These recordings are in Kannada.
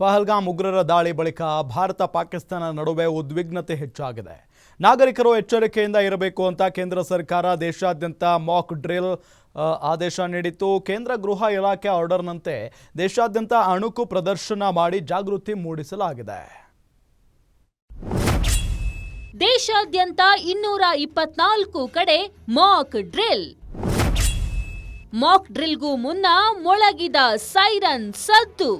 ಪಹಲ್ಗಾಮ್ ಉಗ್ರರ ದಾಳಿ ಬಳಿಕ ಭಾರತ ಪಾಕಿಸ್ತಾನ ನಡುವೆ ಉದ್ವಿಗ್ನತೆ ಹೆಚ್ಚಾಗಿದೆ. ನಾಗರಿಕರು ಎಚ್ಚರಿಕೆಯಿಂದ ಇರಬೇಕು ಅಂತ ಕೇಂದ್ರ ಸರ್ಕಾರ ದೇಶಾದ್ಯಂತ ಮಾಕ್ ಡ್ರಿಲ್ ಆದೇಶ ನೀಡಿತ್ತು. ಕೇಂದ್ರ ಗೃಹ ಇಲಾಖೆ ಆರ್ಡರ್ನಂತೆ ದೇಶಾದ್ಯಂತ ಅಣುಕು ಪ್ರದರ್ಶನ ಮಾಡಿ ಜಾಗೃತಿ ಮೂಡಿಸಲಾಗಿದೆ. ದೇಶಾದ್ಯಂತ ಇನ್ನೂರ ಇಪ್ಪತ್ನಾಲ್ಕು ಕಡೆ ಮಾಕ್ ಡ್ರಿಲ್ ಮಾಕ್ ಡ್ರಿಲ್ಗೂ ಮುನ್ನ ಮೊಳಗಿದ ಸೈರನ್ ಸದ್ದು.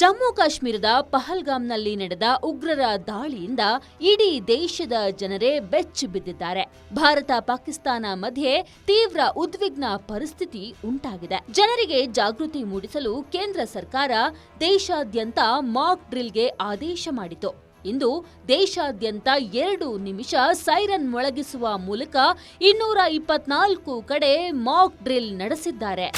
ಜಮ್ಮು ಕಾಶ್ಮೀರದ ಪಹಲ್ಗಾಮ್ನಲ್ಲಿ ನಡೆದ ಉಗ್ರರ ದಾಳಿಯಿಂದ ಇಡೀ ದೇಶದ ಜನರೇ ಬೆಚ್ಚಿ ಬಿದ್ದಿದ್ದಾರೆ. ಭಾರತ ಪಾಕಿಸ್ತಾನ ಮಧ್ಯೆ ತೀವ್ರ ಉದ್ವಿಗ್ನ ಪರಿಸ್ಥಿತಿ ಉಂಟಾಗಿದೆ. ಜನರಿಗೆ ಜಾಗೃತಿ ಮೂಡಿಸಲು ಕೇಂದ್ರ ಸರ್ಕಾರ ದೇಶಾದ್ಯಂತ ಮಾಕ್ ಡ್ರಿಲ್ಗೆ ಆದೇಶ ಮಾಡಿತು ಇಂದು ದೇಶಾದ್ಯಂತ ಎರಡು ನಿಮಿಷ ಸೈರನ್ ಮೊಳಗಿಸುವ ಮೂಲಕ ಇನ್ನೂರ ಇಪ್ಪತ್ನಾಲ್ಕು ಕಡೆ ಮಾಕ್ ಡ್ರಿಲ್ ನಡೆಸಿದ್ದಾರೆ.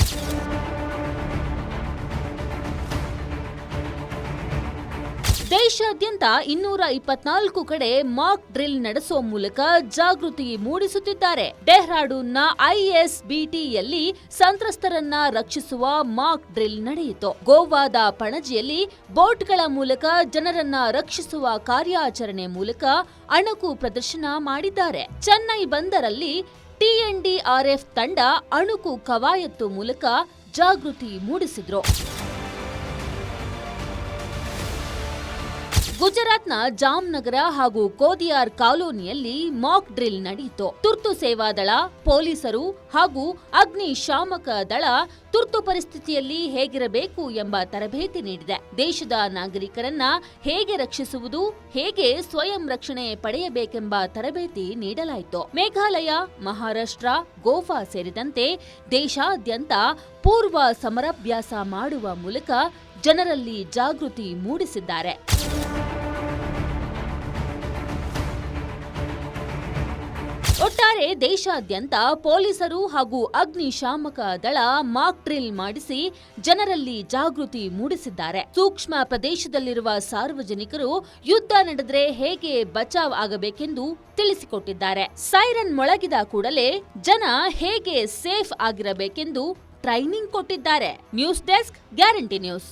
ದೇಶಾದ್ಯಂತ ಇನ್ನೂರ ಇಪ್ಪತ್ನಾಲ್ಕು ಕಡೆ ಮಾಕ್ ಡ್ರಿಲ್ ನಡೆಸುವ ಮೂಲಕ ಜಾಗೃತಿ ಮೂಡಿಸುತ್ತಿದ್ದಾರೆ. ಡೆಹ್ರಾಡೂನ್ನ ಐಎಸ್ಬಿಟಿಯಲ್ಲಿ ಸಂತ್ರಸ್ತರನ್ನ ರಕ್ಷಿಸುವ ಮಾಕ್ ಡ್ರಿಲ್ ನಡೆಯಿತು. ಗೋವಾದ ಪಣಜಿಯಲ್ಲಿ ಬೋಟ್ಗಳ ಮೂಲಕ ಜನರನ್ನ ರಕ್ಷಿಸುವ ಕಾರ್ಯಾಚರಣೆ ಮೂಲಕ ಅಣುಕು ಪ್ರದರ್ಶನ ಮಾಡಿದ್ದಾರೆ. ಚೆನ್ನೈ ಬಂದರಲ್ಲಿ ಟಿಎನ್ಡಿಆರ್ಎಫ್ ತಂಡ ಅಣುಕು ಕವಾಯತ್ತು ಮೂಲಕ ಜಾಗೃತಿ ಮೂಡಿಸಿದ್ರು. ಗುಜರಾತ್ನ ಜಾಮ್ನಗರ ಹಾಗೂ ಕೋದಿಯಾರ್ ಕಾಲೋನಿಯಲ್ಲಿ ಮಾಕ್ ಡ್ರಿಲ್ ನಡೆಯಿತು ತುರ್ತು ಸೇವಾದಳ ಪೊಲೀಸರು ಹಾಗೂ ಅಗ್ನಿಶಾಮಕ ದಳ ತುರ್ತು ಪರಿಸ್ಥಿತಿಯಲ್ಲಿ ಹೇಗಿರಬೇಕು ಎಂಬ ತರಬೇತಿ ನೀಡಿದೆ. ದೇಶದ ನಾಗರಿಕರನ್ನ ಹೇಗೆ ರಕ್ಷಿಸುವುದು, ಹೇಗೆ ಸ್ವಯಂ ರಕ್ಷಣೆ ಪಡೆಯಬೇಕೆಂಬ ತರಬೇತಿ ನೀಡಲಾಯಿತು. ಮೇಘಾಲಯ, ಮಹಾರಾಷ್ಟ್ರ, ಗೋವಾ ಸೇರಿದಂತೆ ದೇಶಾದ್ಯಂತ ಪೂರ್ವ ಸಮರಾಭ್ಯಾಸ ಮಾಡುವ ಮೂಲಕ ಜನರಲ್ಲಿ ಜಾಗೃತಿ ಮೂಡಿಸಿದ್ದಾರೆ. ಒಟ್ಟಾರೆ ದೇಶಾದ್ಯಂತ ಪೊಲೀಸರು ಹಾಗೂ ಅಗ್ನಿಶಾಮಕ ದಳ ಮಾಕ್ ಡ್ರಿಲ್ ಮಾಡಿಸಿ ಜನರಲ್ಲಿ ಜಾಗೃತಿ ಮೂಡಿಸಿದ್ದಾರೆ. ಸೂಕ್ಷ್ಮ ಪ್ರದೇಶದಲ್ಲಿರುವ ಸಾರ್ವಜನಿಕರು ಯುದ್ಧ ನಡೆದರೆ ಹೇಗೆ ಬಚಾವ್ ಆಗಬೇಕೆಂದು ತಿಳಿಸಿಕೊಟ್ಟಿದ್ದಾರೆ. ಸೈರನ್ ಮೊಳಗಿದ ಕೂಡಲೇ ಜನ ಹೇಗೆ ಸೇಫ್ ಆಗಿರಬೇಕೆಂದು ಟ್ರೈನಿಂಗ್ ಕೊಟ್ಟಿದ್ದಾರೆ. News desk guarantee news.